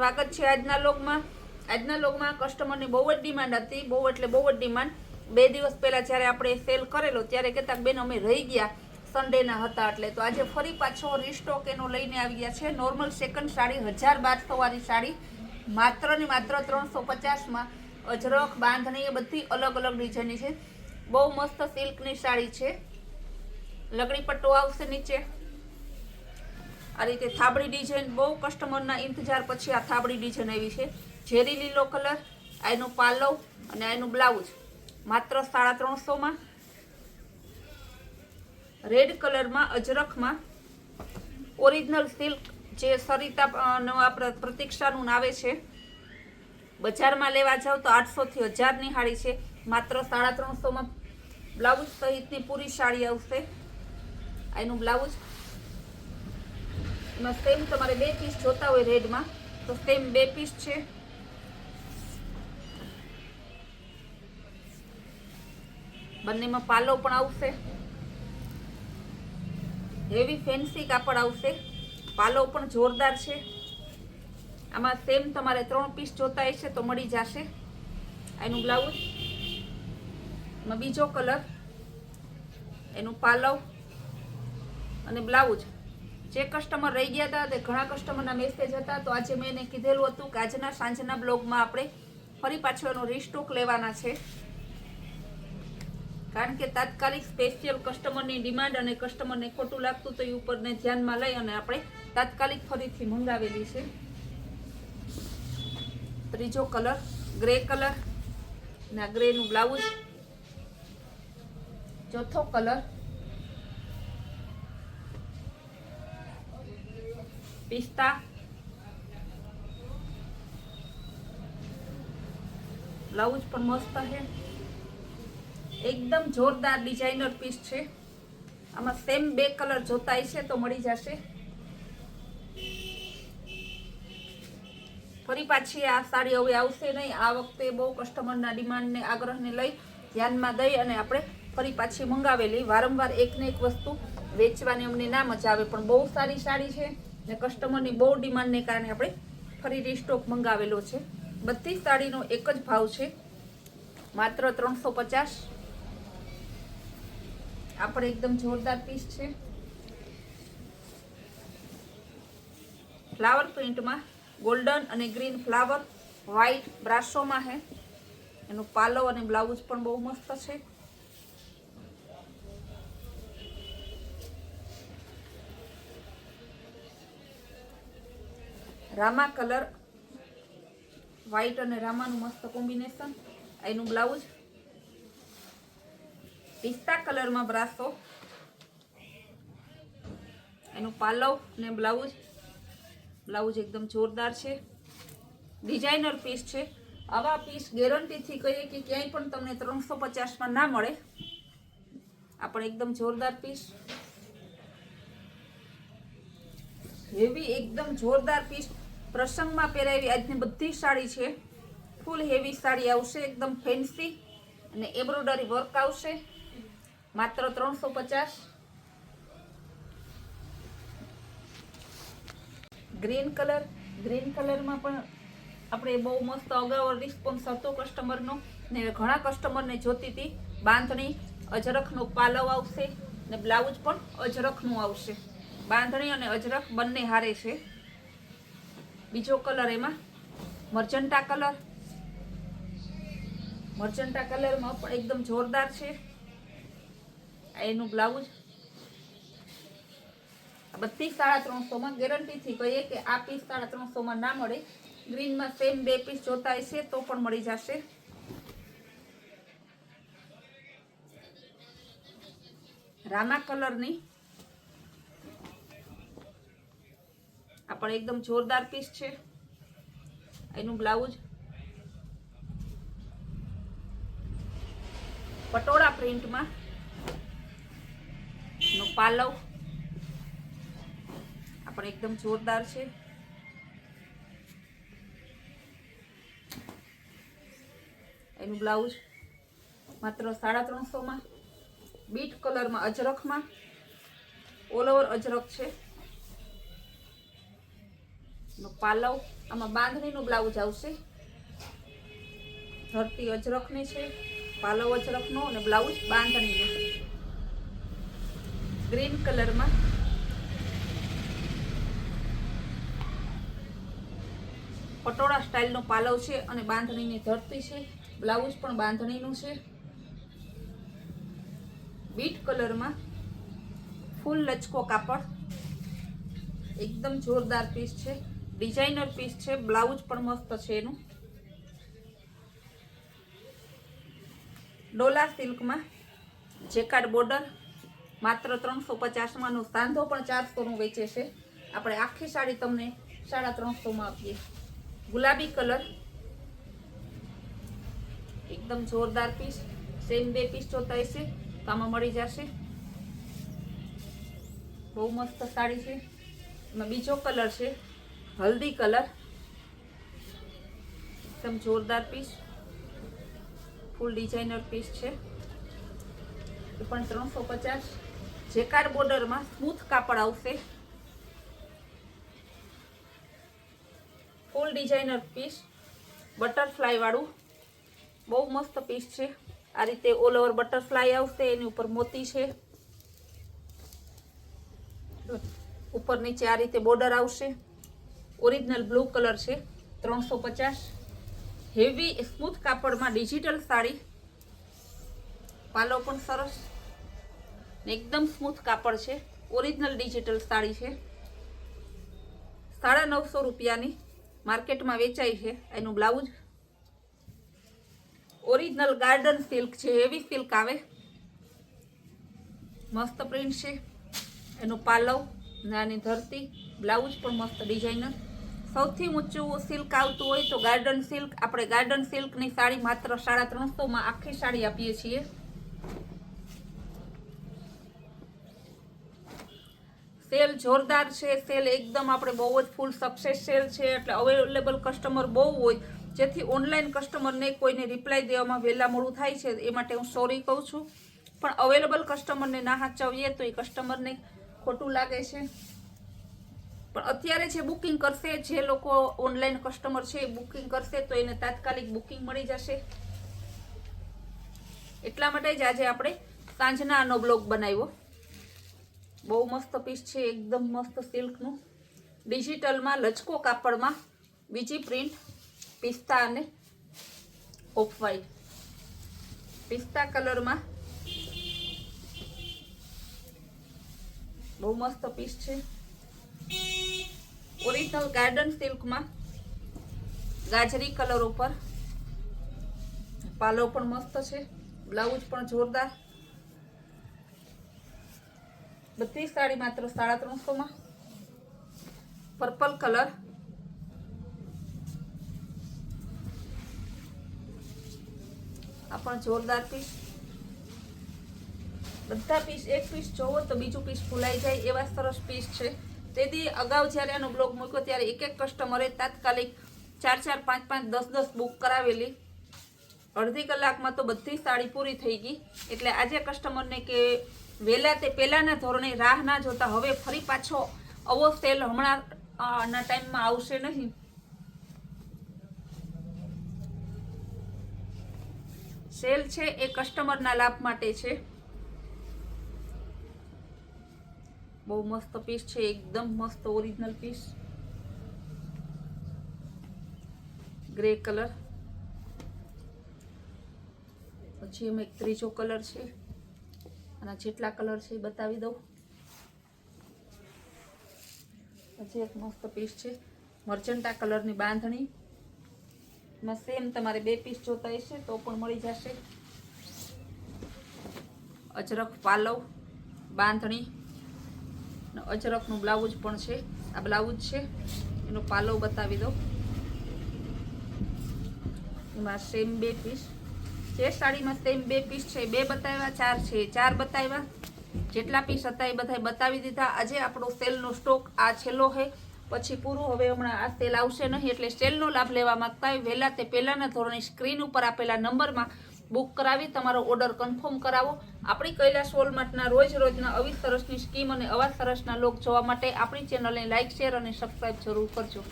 સ્વાગત છે આજના લોગમાં આજના લોગમાં કસ્ટમરની બહુ જ ડિમાન્ડ હતી, બહુ એટલે બહુ જ ડિમાન્ડ બે દિવસ પહેલાં જ્યારે આપણે સેલ કરેલો, ત્યારે કહેતા બેન અમે રહી ગયા સન્ડેના હતા એટલે. તો આજે ફરી પાછો રીસ્ટોક એનો લઈને આવી ગયા છે. નોર્મલ સેકન્ડ સાડી હજાર બારસોવાળી સાડી. માત્ર ને માત્ર ત્રણસો પચાસમાં અજરખ, બાંધણી એ બધી અલગ અલગ ડિઝાઇનની છે. બહુ મસ્ત સિલ્કની સાડી છે. લગડી પટ્ટો આવશે નીચે. આ રીતે થાબડી ડિઝાઇન બહુ કસ્ટમરના ઇંતજાર પછી આ થાબડી ડિઝાઇન આવી છે. ઝેરી લીલો કલર આ એનું પાલવ અને આ એનું બ્લાઉઝ. માત્ર સાડા ત્રણસોમાં. રેડ કલરમાં અજરખમાં ઓરિજિનલ સિલ્ક જે સરિતા પ્રતીક્ષાનું આવે છે. બજારમાં લેવા જાઓ તો આઠસોથી હજારની સાડી છે. માત્ર સાડા ત્રણસોમાં. બ્લાઉઝ સહિતની પૂરી સાડી આવશે. એનું બ્લાઉઝ. સેમ તમારે બે પીસ જોતા હોય રેડમાં તો સેમ બે પીસ છે. બંનેમાં પાલો પણ આવશે. હેવી ફેન્સી કાપડ આવશે. પાલો પણ જોરદાર છે. આમાં સેમ તમારે ત્રણ પીસ જોતા હશે તો મળી જશે. એનું બ્લાઉઝ એમાં બીજો કલર એનું પાલવ અને બ્લાઉઝ જે કસ્ટમર રહી ગયા હતા, તે ઘણા કસ્ટમરના મેસેજ હતા. તો આજે મેં એને કીધેલું હતું કે આજના સાંજના બ્લોગમાં આપણે ફરી પાછો એનો રીસ્ટોક લેવાના છે. કારણ કે તાત્કાલિક સ્પેશિયલ કસ્ટમરની ડિમાન્ડ અને કસ્ટમરને ખોટું લાગતું તો એ ઉપરને ધ્યાનમાં લઈ અને આપણે તાત્કાલિક ફરીથી મંગાવેલી છે. ત્રીજો કલર ગ્રે કલર ના ગ્રેનું બ્લાઉઝ ચોથો કલર પિસ્તા બ્લાઉઝ પણ મસ્ત છે. એકદમ જોરદાર ડિઝાઇનર પીસ છે. આમાં સેમ બે કલર જોતા હશે તો મળી જશે. ફરી પાછી આ સાડી હવે આવશે નહીં. આ વખતે બહુ કસ્ટમરના ડિમાન્ડને આગ્રહને લઈ ધ્યાનમાં દઈ અને આપણે ફરી પાછી મંગાવેલી. વારંવાર એકને એક વસ્તુ વેચવાની અમને ના મજા આવે, પણ બહુ સારી સાડી છે. ને કસ્ટમરની બહુ ડિમાન્ડને કારણે આપણે ફરી રીસ્ટોક મંગાવેલો છે. બધી સાડીનો એક જ ભાવ છે. માત્ર ત્રણસો પચાસ. આપણે એકદમ જોરદાર પીસ છે. ફ્લાવર પ્રિન્ટમાં ગોલ્ડન અને ગ્રીન ફ્લાવર વ્હાઈટ બ્રાસોમાં છે એનું પાલવ અને બ્લાઉઝ પણ બહુ મસ્ત છે. રામા કલર વ્હાઈટ અને રામાનું મસ્ત કોમ્બિનેશન એનું બ્લાઉઝ પિસ્તા કલરમાં બ્રાસો. એનું પાલવ ને બ્લાઉઝ બ્લાઉઝ એકદમ જોરદાર છે. ડિઝાઇનર પીસ છે. આવા પીસ ગેરંટીથી કહીએ કે ક્યાંય પણ તમને ત્રણસો પચાસમાં ના મળે. આ પણ એકદમ જોરદાર પીસ હેવી એકદમ જોરદાર પીસ પ્રસંગમાં પહેરાવી. આજની બધી સાડી છે. ફૂલ હેવી સાડી આવશે, એકદમ ફેન્સી અને એમ્બ્રોડરી વર્ક આવશે. માત્ર ત્રણસો પચાસ. ગ્રીન કલર ગ્રીન કલરમાં પણ આપણે બહુ મસ્ત અગાઉ રિસ્પોન્સ હતો કસ્ટમરનો ને. ઘણા કસ્ટમરને જોતી હતી. બાંધણી અજરખનો પાલવ આવશે. ને બ્લાઉઝ પણ અજરખનું આવશે. બાંધણી અને અજરક બંને હારે છે. બીજો કલર એમાં મર્જન્ટા કલર. મર્જન્ટા કલરમાં પણ એકદમ જોરદાર છે. આ એનું બ્લાઉઝ. બધી સાડા ત્રણસોમાં ગેરંટીથી કહીએ કે આ પીસ સાડા ત્રણસોમાં ના મળે. ગ્રીનમાં સેમ બે પીસ જોતા હશે તો પણ મળી જશે. રામા કલરની પણ એકદમ જોરદાર પીસ છે. એનું બ્લાઉઝ પટોળા પ્રિન્ટમાં નો પાલવ. આ પણ એકદમ જોરદાર છે. એનું બ્લાઉઝ માત્ર સાડા ત્રણસોમાં. બીટ કલરમાં અજરખમાં. ઓલ ઓવર અજરખ છે. પાલવ, આમાં બાંધણીનું બ્લાઉઝ આવશે. ધરતી અજરખની છે, પાલવ અજરખનો અને બ્લાઉઝ બાંધણીનું. ગ્રીન કલરમાં. પટોળા સ્ટાઇલનો પાલવ છે અને બાંધણીની ધરતી છે. બ્લાઉઝ પણ બાંધણીનું છે. બીટ કલરમાં ફૂલ લચકો કાપડ. એકદમ જોરદાર પીસ છે. ડિઝાઇનર પીસ છે, બ્લાઉઝ પણ મસ્ત છે એનું. ડોલા સિલ્કમાં જેકાર્ડ બોર્ડર, માત્ર ત્રણસો પચાસમાંનો સાંધો પણ ચારસોનું વેચે છે. આપણે આખી સાડી તમને સાડા ત્રણસોમાં આપીએ. ગુલાબી કલર, એકદમ જોરદાર પીસ સેમ બે પીસ જોતા હશે, તો આમાં મળી જશે. બહુ મસ્ત સાડી છે. એમાં બીજો કલર છે હલ્દી કલર. એકદમ જોરદાર પીસ ફૂલ ડિઝાઇનર પીસ છે. એ પણ ત્રણસો પચાસ. જેકાર બોર્ડરમાં સ્મૂથ કાપડ આવશે. ફૂલ ડિઝાઇનર પીસ બટરફ્લાય વાળું. બહુ મસ્ત પીસ છે. આ રીતે ઓલ ઓવર બટરફ્લાય આવશે, એની ઉપર મોતી છે. ઉપર નીચે આ રીતે બોર્ડર આવશે. ઓરિજિનલ બ્લુ કલર છે, ત્રણસો પચાસ. હેવી સ્મૂથ કાપડમાં ડિજિટલ સાડી. પાલો પણ સરસ. ને એકદમ સ્મૂથ કાપડ છે, ઓરિજિનલ ડિજિટલ સાડી છે. સાડા નવસો રૂપિયાની માર્કેટમાં વેચાય છે એનું બ્લાઉઝ. ઓરિજિનલ ગાર્ડન સિલ્ક છે, હેવી સિલ્ક આવે. મસ્ત પ્રિન્ટ છે. એનું પાલવ, નાની ધરતી, બ્લાઉઝ પણ મસ્ત ડિઝાઇનર. સૌથી ઊંચું સિલ્ક આવતું હોય તો ગાર્ડન સિલ્ક આપણે ગાર્ડન સિલ્કની સાડી માત્ર સાડા ત્રણસોમાં આખી સાડી આપીએ છીએ. સેલ જોરદાર છે. સેલ એકદમ આપણે બહુ જ ફૂલ સક્સેસ સેલ છે. એટલે અવેલેબલ કસ્ટમર બહુ હોય. જેથી ઓનલાઈન કસ્ટમરને કોઈને રિપ્લાય દેવામાં વહેલા મોડું થાય છે. એ માટે હું સોરી કહું છું. પણ અવેલેબલ કસ્ટમરને ના હાચવીએ તો એ કસ્ટમરને ખોટું લાગે છે. પણ અત્યારે જે બુકિંગ કરશે, જે લોકો ઓનલાઈન કસ્ટમર છે, એ બુકિંગ કરશે, તો એને તાત્કાલિક બુકિંગ મળી જશે. એટલા માટે જ આજે આપણે સાંજના આનો બ્લોગ બનાવ્યો. બહુ મસ્ત પીસ છે, એકદમ મસ્ત સિલ્કનું ડિજિટલમાં લચકો કાપડમાં, બીજી પ્રિન્ટ પિસ્તા અને ઓફ વ્હાઈટ પિસ્તા કલરમાં બહુ મસ્ત પીસ છે. ઓરિજિનલ ગાર્ડન સિલ્કમાં ગાજરી કલર ઉપર. પાલો પણ મસ્ત છે. બ્લાઉઝ પણ જોરદાર. બધી સાડી માત્ર સાડા ત્રણસોમાં. પર્પલ કલર આ પણ જોરદાર પીસ બધા પીસ એક પીસ જોવો તો બીજું પીસ ફૂલાઈ જાય. એવા સરસ પીસ છે. તેથી અગાઉ જ્યારે આનો બ્લોગ મૂક્યો ત્યારે એક એક કસ્ટમરે તાત્કાલિક ચાર ચાર પાંચ પાંચ દસ દસ બુક કરાવેલી. અડધી કલાકમાં તો બધી સાડી પૂરી થઈ ગઈ. એટલે આજે કસ્ટમરને કે વહેલા તે પહેલાંના ધોરણે રાહ ના જોતા હવે ફરી પાછો આવો સેલ હમણાં ટાઈમમાં આવશે નહીં. સેલ છે એ કસ્ટમરના લાભ માટે છે. બહુ મસ્ત પીસ છે, એકદમ મસ્ત ઓરિજિનલ પીસ ગ્રે કલર પછી એમાં એક ત્રીજો કલર છે. આના જેટલા કલર છે એ બતાવી દઉં. પછી એક મસ્ત પીસ છે મર્ચન્ટા કલરની બાંધણી. એમાં સેમ તમારે બે પીસ જોતા હશે તો પણ મળી જશે. અજરખ પાલવ, બાંધણી. અને અજરકનું બ્લાઉઝ પણ છે. આ બ્લાઉઝ છે. એનો પાલવ બતાવી દો એમાં સેમ બે પીસ જે સાડીમાં સેમ બે પીસ છે, બે બતાવ્યા, ચાર છે. ચાર બતાવ્યા. જેટલા પીસ હતા એ બધા બતાવી દીધા. આજે આપણો સેલનો સ્ટોક આ છેલ્લો છે. પછી પૂરું. હવે હમણાં આ સેલ આવશે નહીં. એટલે સેલનો લાભ લેવા માંગતા હોય, વહેલા તે પહેલાંના ધોરણે સ્ક્રીન ઉપર આપેલા નંબરમાં બુક કરાવી, તમારો ઓર્ડર કન્ફર્મ કરાવો. આપણી કૈલાસ વોલમાર્ટના રોજ રોજના અવી સરસની સ્કીમ અને અવાજ સરસના લોક જોવા માટે આપણી ચેનલને લાઇક શેર અને સબસ્ક્રાઈબ જરૂર કરજો.